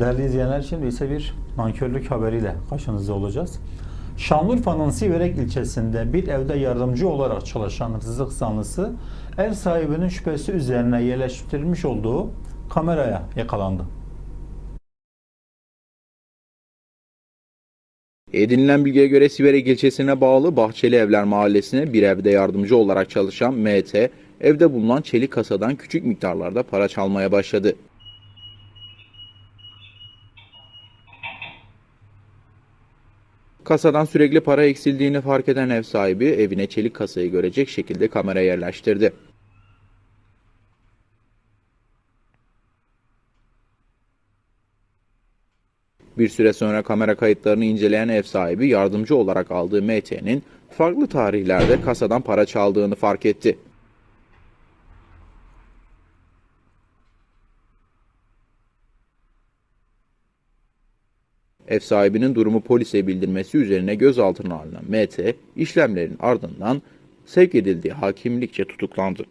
Değerli izleyenler şimdi ise bir nankörlük haberiyle karşınızda olacağız. Şanlıurfa'nın Siverek ilçesinde bir evde yardımcı olarak çalışan rızık zanlısı ev sahibinin şüphesi üzerine yerleştirilmiş olduğu kameraya yakalandı. Edinilen bilgiye göre Siverek ilçesine bağlı Bahçeli Evler Mahallesi'ne bir evde yardımcı olarak çalışan MT, evde bulunan çelik kasadan küçük miktarlarda para çalmaya başladı. Kasadan sürekli para eksildiğini fark eden ev sahibi evine çelik kasayı görecek şekilde kamera yerleştirdi. Bir süre sonra kamera kayıtlarını inceleyen ev sahibi yardımcı olarak aldığı MT'nin farklı tarihlerde kasadan para çaldığını fark etti. Ev sahibinin durumu polise bildirmesi üzerine gözaltına alınan MT, işlemlerin ardından sevk edildiği hakimlikçe tutuklandı.